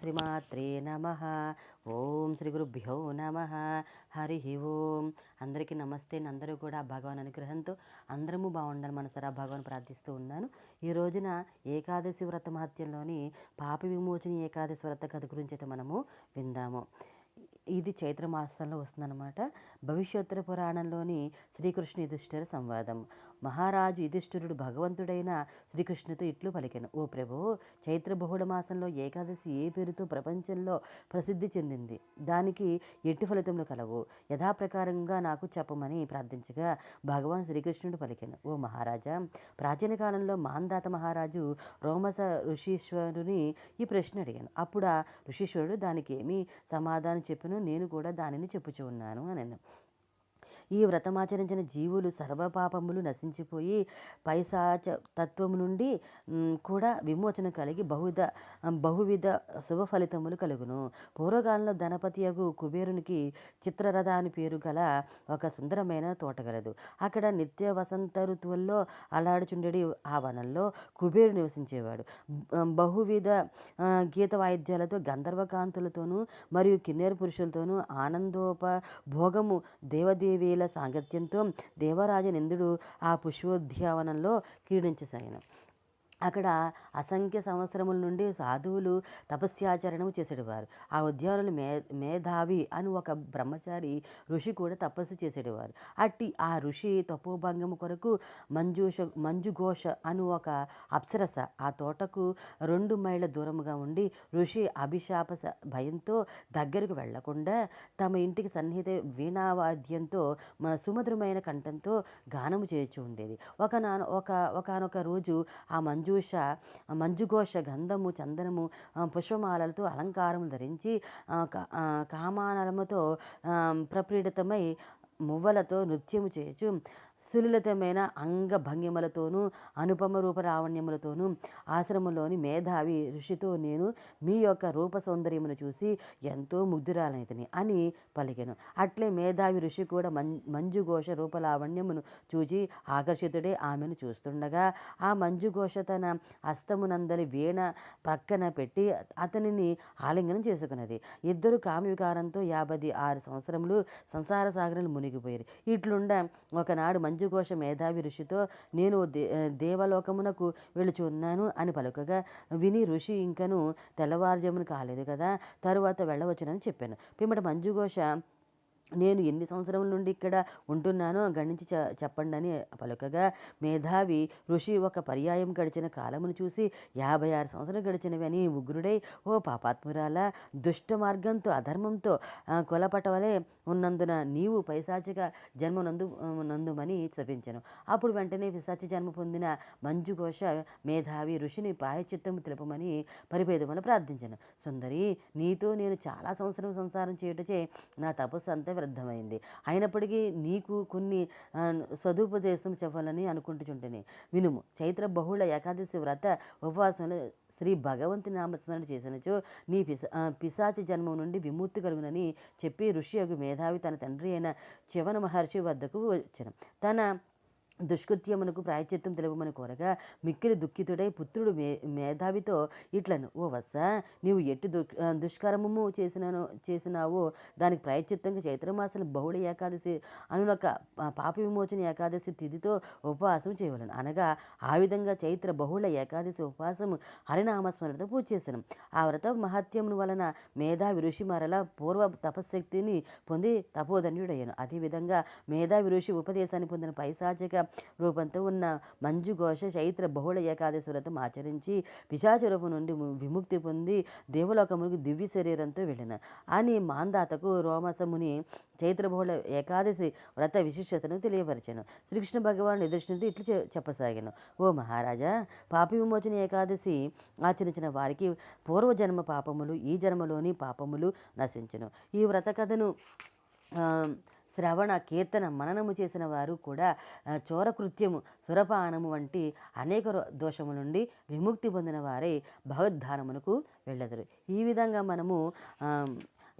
శ్రీమాత్రే నమ. ఓం శ్రీ గురుభ్యో నమ. హరి ఓం. అందరికీ నమస్తే. అందరూ కూడా భగవాన్ అనుగ్రహంతో అందరము బాగుండాలి మనసారా భగవాన్ ప్రార్థిస్తూ ఉన్నాను. ఈ రోజున ఏకాదశి వ్రత మహత్యంలోని పాప విమోచని ఏకాదశి వ్రత కథ గురించి అయితే మనము విందాము. ఇది చైత్ర మాసంలో వస్తుందన్నమాట. భవిష్యోత్తర పురాణంలోని శ్రీకృష్ణ యుధిష్ఠిర సంవాదం. మహారాజు యుధిష్ఠిరుడు భగవంతుడైన శ్రీకృష్ణుతో ఇట్లు పలికెను. ఓ ప్రభు చైత్ర బహుళ మాసంలో ఏకాదశి ఏ పేరుతో ప్రపంచంలో ప్రసిద్ధి చెందింది? దానికి ఎట్టి ఫలితములు కలవు. యథాప్రకారంగా నాకు చెప్పమని ప్రార్థించగా భగవాన్ శ్రీకృష్ణుడు పలికెను. ఓ మహారాజా ప్రాచీన కాలంలో మాందాత మహారాజు రోమస ఋషీశ్వరుని ఈ ప్రశ్న అడిగాను. అప్పుడు ఆ ఋషీశ్వరుడు దానికి ఏమి సమాధానం చెప్పిన నేను కూడా దానిని చెప్పుచూ ఉన్నాను అని ఈ వ్రతమాచరించిన జీవులు సర్వపాపములు నశించిపోయి పైశాచ తత్వము నుండి కూడా విమోచన కలిగి బహువిధ బహువిధ శుభ ఫలితములు కలుగును. పూర్వకాలంలో ధనపతియగు కుబేరునికి చిత్రరథ అని పేరు గల ఒక సుందరమైన తోట గలదు. అక్కడ నిత్య వసంత ఋతువుల్లో అలాడుచుండెడి ఆ వనంలో కుబేరు నివసించేవాడు. బహువిధ గీత వాయిద్యాలతో గంధర్వకాంతులతోనూ మరియు కిన్నెర పురుషులతోనూ ఆనందోప భోగము దేవదేవి దేవదేవీల సాంగత్యంతో దేవరాజనిందుడు ఆ పుష్పోద్యావనంలో క్రీడించసాగిన అక్కడ అసంఖ్య సంవత్సరముల నుండి సాధువులు తపస్యాచరణము చేసేవారు ఆ ఉద్యానులు మే మేధావి అని ఒక బ్రహ్మచారి ఋషి కూడా తపస్సు చేసేటివారు. అట్టి ఆ ఋషి తపోభంగము కొరకు మంజూష మంజుఘోష అను ఒక అప్సరస ఆ తోటకు రెండు మైళ్ళ దూరముగా ఉండి ఋషి అభిశాప భయంతో దగ్గరకు వెళ్ళకుండా తమ ఇంటికి సన్నిహిత వీణావాద్యంతో మ- సుమధురమైన కంఠంతో గానము చేయొచ్చు ఉండేది. ఒక నాన ఒక ఒకనొక రోజు ఆ మంజు మంజూష మంజుఘోష గంధము చందనము పుష్పమాలలతో అలంకారములు ధరించి కామానలముతో ప్రపీడితమై మువ్వలతో నృత్యము చేయొచ్చు సులలితమైన అంగభంగిమలతోనూ అనుపమ రూప రావణ్యములతోనూ ఆశ్రమంలోని మేధావి ఋషితో నేను మీ యొక్క రూప సౌందర్యమును చూసి ఎంతో ముగ్ధురాలనితని అని పలికెను. అట్లే మేధావి ఋషి కూడా మం మంజుఘోష రూపలావణ్యమును చూచి ఆకర్షితుడే ఆమెను చూస్తుండగా ఆ మంజుఘోష తన హస్తమునందలి వీణ ప్రక్కన పెట్టి అతనిని ఆలింగనం చేసుకున్నది. ఇద్దరు కామవికారంతో యాభై ఆరు సంవత్సరములు సంసార సాగరంలో మునిగిపోయారు. ఇట్లుండ ఒకనాడు మంజుఘోష మేధావి ఋషితో నేను దే దేవలోకమునకు వెళుచున్నాను అని పలుకగా విని ఋషి ఇంకను తెల్లవారుజామున కాలేదు కదా తరువాత వెళ్ళవచ్చునని చెప్పాను. పిమ్మట మంజుఘోష నేను ఎన్ని సంవత్సరం నుండి ఇక్కడ ఉంటున్నానో గణించి చెప్పండి అని పలుకగా మేధావి ఋషి ఒక పర్యాయం గడిచిన కాలమును చూసి యాభై ఆరు సంవత్సరాలు గడిచినవి అని ఉగ్రుడై ఓ పాపాత్మురాల దుష్ట మార్గంతో అధర్మంతో కొలపటవలే ఉన్నందున నీవు పైశాచిక జన్మ నందు నందుమని శపించను. అప్పుడు వెంటనే పిశాచి జన్మ పొందిన మంజుఘోష మేధావి ఋషిని పాయచిత్తము తెలుపమని పరిభేదమును ప్రార్థించను. సుందరి నీతో నేను చాలా సంవత్సరం సంసారం చేయుటచే నా తపస్సు అంతా వ్యర్థమైంది అయినప్పటికీ నీకు కొన్ని సదుపదేశం చెప్పాలని అనుకుంటుచుంటేనే. వినుము చైత్ర బహుళ ఏకాదశి వ్రత ఉపవాసంలో శ్రీ భగవంతు నామస్మరణ చేసినచో నీ పిశా పిశాచి జన్మం నుండి విముక్తి కలుగునని చెప్పి ఋషి యొక్క మేధావి తన తండ్రి అయిన చివన మహర్షి వద్దకు వచ్చిన. తన దుష్కృత్యమునకు ప్రాయచిత్తం తెలుపమని కోరగా మిక్కిలి దుఃఖితుడై పుత్రుడు మే మేధావితో ఇట్లను ఓ వత్స నీవు ఎట్టి దు దుష్కర్మము చేసినాను చేసినావో దానికి ప్రాయచిత్తంగా చైత్రమాసం బహుళ ఏకాదశి అనునొక పాప విమోచన ఏకాదశి తిథితో ఉపవాసం చేయవలను. అనగా ఆ విధంగా చైత్ర బహుళ ఏకాదశి ఉపవాసము హరినామస్మరణతో పూజ చేశాను ఆ వ్రత మహత్యమును వలన మేధావి ఋషి మరల పూర్వ తపశక్తిని పొంది తపోధన్యుడయ్యాను. అదేవిధంగా మేధావి ఋషి ఉపదేశాన్ని పొందిన పైశాచిక రూపంతో ఉన్న మంజుఘోష చైత్ర బహుళ ఏకాదశి వ్రతం ఆచరించి పిశాచ రూపం నుండి విముక్తి పొంది దేవలోకమునికి దివ్య శరీరంతో వెళ్ళిన. అని మాందాతకు రోమసముని చైత్ర బహుళ ఏకాదశి వ్రత విశిష్టతను తెలియపరిచాను. శ్రీకృష్ణ భగవాన్ ఎదుర్కొంటూ ఇట్లు చెప్పసాగాను. ఓ మహారాజా పాప విమోచన ఏకాదశి ఆచరించిన వారికి పూర్వజన్మ పాపములు ఈ జన్మలోని పాపములు నశించును. ఈ వ్రత కథను శ్రవణ కీర్తన మననము చేసిన వారు కూడా చోరకృత్యము సురపానము వంటి అనేక రో- నుండి విముక్తి పొందిన వారే భగవద్ధానమునకు వెళ్ళదురు. ఈ విధంగా మనము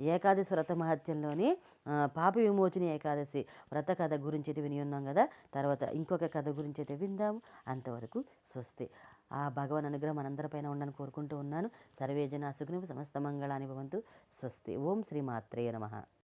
ఏకాదశి వ్రత మహత్యంలోని పాప విమోచన ఏకాదశి వ్రత కథ గురించి అయితే విని ఉన్నాం కదా? తర్వాత ఇంకొక కథ గురించి అయితే విందాము. అంతవరకు స్వస్తి. ఆ భగవాన్ అనుగ్రహం మనందరిపైన ఉండని కోరుకుంటూ ఉన్నాను. సర్వేజన సుఖిని సమస్త మంగళాన్ని భవంతు. స్వస్తి. ఓం శ్రీ మాత్రేయ నమః.